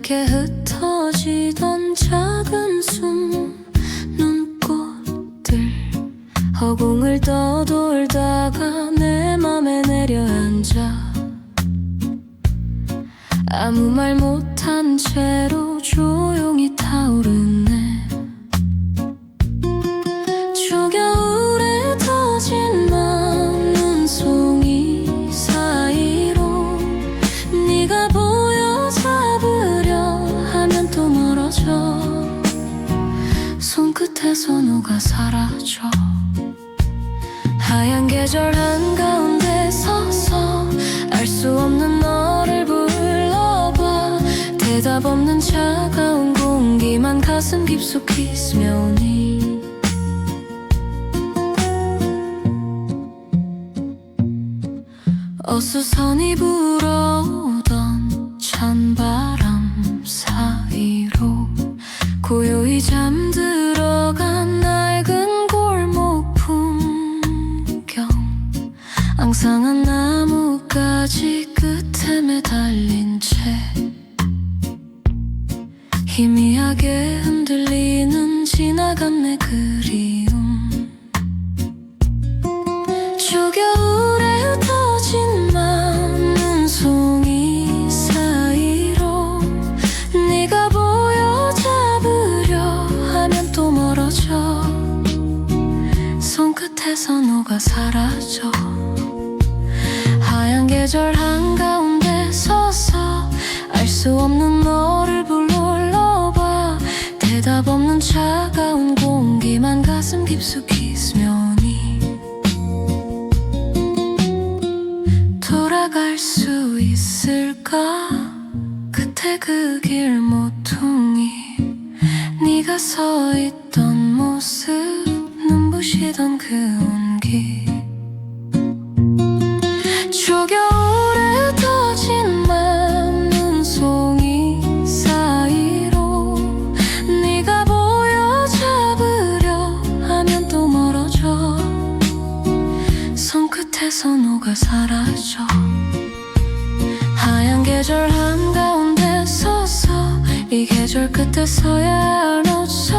하얗게 흩어지던 작은 숨 눈꽃들. 허공을 떠돌다가 내 맘에 내려앉아. 아무 말 못한 채로 조용히 타오르 끝에서 녹아 사라져? 하얀 계절 한가운데 서서 알 수 없는 너를 불러봐. 대답 없는 차가운 공기만 가슴 깊숙이 스며오니. 어수선이 불어 매달린 채 희미하게 흔들리는 지나간 내 그리움. 초겨울에 흩어진 많은 송이 사이로 네가 보여 잡으려 하면 또 멀어져. 손끝에서 녹아 사라져. 하얀 계절 한가운 가슴 깊숙이 스며오니 돌아갈 수 있을까? 그때 그 길 모퉁이 네가 서 있던 모습 눈부시던 그 손끝에서 녹아 사라져? 하얀 계절 한가운데 서서 이 계절 끝에 서야 줄